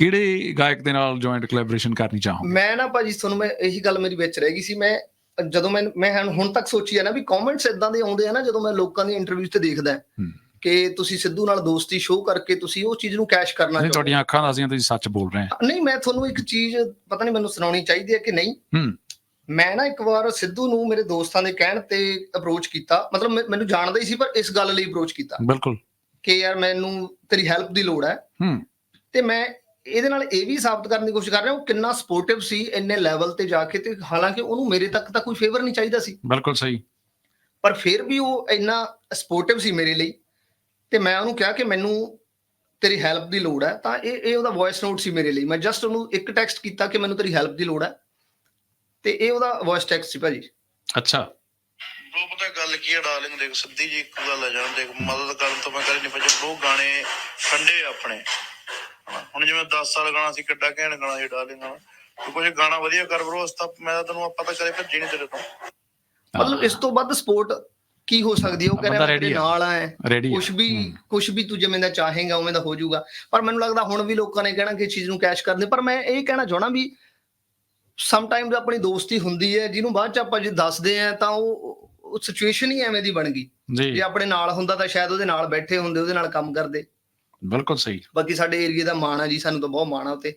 ਕਿਹੜੇ ਗਾਇਕ ਦੇ ਨਾਲ ਜੁਆਇੰਟ ਕੋਲੈਬੋਰੇਸ਼ਨ ਕਰਨੀ ਚਾਹੋ ਮੈਂ ਨਾ ਭਾਜੀ ਤੁਹਾਨੂੰ ਮੈਂ ਇਹੀ ਗੱਲ ਮੇਰੀ ਵਿੱਚ ਰਹਿ ਗਈ ਸੀ ਮੈਂ ਜਦੋਂ ਮੈਂ ਮੈਂ ਹੁਣ- ਹੁਣ ਤੱਕ ਸੋਚੀ ਆ ਨਾ ਵੀ ਕਮੈਂਟਸ ਇਦਾਂ ਦੇ ਆਉਂਦੇ ਆ ਨਾ ਜਦੋਂ ਮੈਂ ਲੋਕਾਂ ਦੀ ਇੰਟਰਵਿਊਜ਼ ਤੇ ਦੇਖਦਾ। ਕਿ ਤੁਸੀਂ ਸਿੱਧੂ ਨਾਲ ਦੋਸਤੀ ਸ਼ੋਅ ਕਰਕੇ ਤੁਸੀਂ ਉਹ ਚੀਜ਼ ਨੂੰ ਕੈਸ਼ ਕਰਨਾ ਨਹੀਂ ਚਾਹੋ ਤੁਹਾਡੀਆਂ ਅੱਖਾਂ ਦੱਸਦੀਆਂ ਤੁਸੀਂ ਸੱਚ ਬੋਲ ਰਹੇ ਹੋ। ਨਹੀਂ ਮੈਂ ਤੁਹਾਨੂੰ ਇੱਕ ਚੀਜ਼ ਪਤਾ ਨਹੀਂ ਮੈਨੂੰ ਸੁਣਾਉਣੀ ਚਾਹੀਦੀ ਹੈ ਕਿ ਨਹੀਂ? ਮੈਂ ਨਾ ਇੱਕ ਵਾਰ ਸਿੱਧੂ ਨੂੰ ਮੇਰੇ ਦੋਸਤਾਂ ਦੇ ਕਹਿਣ ਤੇ ਅਪਰੋਚ ਕੀਤਾ। ਮਤਲਬ ਮੈਨੂੰ ਜਾਣਦਾ ਹੀ ਸੀ ਪਰ ਇਸ ਗੱਲ ਲਈ ਅਪਰੋਚ ਕੀਤਾ। ਬਿਲਕੁਲ। ਕਿ ਯਾਰ ਮੈਨੂੰ ਤੇਰੀ ਹੈਲਪ ਦੀ ਲੋੜ ਹੈ। ਹੂੰ। ਤੇ ਮੈਂ ਇਹਦੇ ਨਾਲ ਇਹ ਵੀ ਸਾਬਤ ਕਰਨ ਦੀ ਕੋਸ਼ਿਸ਼ ਕਰ ਰਿਹਾ ਉਹ ਕਿੰਨਾ ਸਪੋਰਟਿਵ ਸੀ ਇੰਨੇ ਲੈਵਲ ਤੇ ਜਾ ਕੇ ਤੇ ਹਾਲਾਂਕਿ ਉਹਨੂੰ ਮੇਰੇ ਤੱਕ ਤਾਂ ਕੋਈ ਫੇਵਰ ਨਹੀਂ ਚਾਹੀਦਾ ਸੀ। ਬਿਲਕੁਲ ਸਹੀ। ਪਰ ਫਿਰ ਵੀ ਉਹ ਇੰਨਾ ਸਪੋਰਟਿਵ ਸੀ ਮੇਰੇ ਲਈ ਤੇ ਮੈਂ ਉਹਨੂੰ ਕਿਹਾ ਕਿ ਮੈਨੂੰ ਤੇਰੀ ਹੈਲਪ ਦੀ ਲੋੜ ਹੈ। ਤਾਂ ਇਹ ਇਹ ਉਹਦਾ ਵੌਇਸ ਨੋਟ ਸੀ ਮੇਰੇ ਲਈ। ਮੈਂ ਜਸਟ ਉਹਨੂੰ ਇੱਕ ਟੈਕਸਟ ਕੀਤਾ ਕਿ ਮੈਨੂੰ ਤੇਰੀ ਹੈਲਪ ਦੀ ਲੋੜ ਹੈ। ਤੇ ਇਹ ਉਹਦਾ ਵੌਇਸ ਟੈਕਸਟ ਸੀ ਭਾਜੀ। ਅੱਛਾ। ਬ్రో ਪਤਾ ਗੱਲ ਕੀ ਹੈ ਡਾਰਲਿੰਗ ਦੇਖ ਸਿੱਧੀ ਜੀ ਇੱਕ ਗੱਲ ਹੈ ਜਾਨ ਦੇਖ ਮਦਦ ਕਰਨ ਤੋਂ ਮੈਂ ਕਰੀ ਨਹੀਂ ਪਈ ਬ్రో ਗਾਣੇ ਠੰਡੇ ਆ ਆਪਣੇ। ਹੁਣ ਜਿਵੇਂ 10 ਸਾਲ ਗਾਣਾ ਸੀ ਕਿੱਡਾ ਘੈਂਟ ਗਾਣਾ ਸੀ ਡਾਰਲਿੰਗ ਹਨਾ ਤੂੰ ਕੁਝ ਗਾਣਾ ਵਧੀਆ ਕਰ ਬ్రో ਉਸ ਤਾਂ ਮੈਂ ਤਾਂ ਤੈਨੂੰ ਪਤਾ ਕਰੇ ਭੱਜੀ ਨਹੀਂ ਤੇਰੇ ਤੋਂ। ਮਤਲਬ ਇਸ ਤੋਂ ਵੱਧ ਸਪੋਰਟ ਕੀ ਹੋ ਸਕਦੀ ਹੈ? ਉਹ ਕਹਿੰਦਾ ਬੰਦਾ ਮੈਂ ready ਤੇਰੇ ਆ। ਨਾਲ ਆ। ਕੁਝ ਵੀ ਕੁਝ ਵੀ ਤੂੰ ਜਿਵੇਂ ਦਾ ਚਾਹੇਗਾ ਉਵੇਂ ਦਾ ਹੋ ਜਾਊਗਾ। ਪਰ ਮੈਨੂੰ ਲੱਗਦਾ ਹੁਣ ਵੀ ਲੋਕਾਂ ਨੇ ਕਹਿਣਾ ਕਿ ਇਸ ਚੀਜ਼ ਨੂੰ ਕੈਸ਼ ਕਰਦੇ। ਪਰ ਮੈਂ ਇਹ ਕਹਿਣਾ ਚਾਹਣਾ ਵੀ ਸਮ ਟਾਈਮਸ ਆਪਣੀ ਦੋਸਤੀ ਹੁੰਦੀ ਹੈ ਜਿਹਨੂੰ ਬਾਅਦ ਚ ਆਪਾਂ ਜੇ ਦੱਸਦੇ ਆ ਤਾਂ ਉਹ ਉਹ ਸਿਚੁਏਸ਼ਨ ਹੀ ਐਵੇਂ ਦੀ ਬਣ ਗਈ। ਜੀ। ਜੇ ਆਪਣੇ ਨਾਲ ਹੁੰਦਾ ਤਾਂ ਸ਼ਾਇਦ ਉਹਦੇ ਨਾਲ ਬੈਠੇ ਹੁੰਦੇ ਉਹਦੇ ਨਾਲ ਕੰਮ ਕਰਦੇ। ਬਿਲਕੁਲ ਸਹੀ। ਬਾਕੀ ਸਾਡੇ ਏਰੀਆ ਦਾ ਮਾਣ ਆ ਜੀ, ਸਾਨੂੰ ਤਾਂ ਬਹੁਤ ਮਾਣ ਆ ਉਤੇ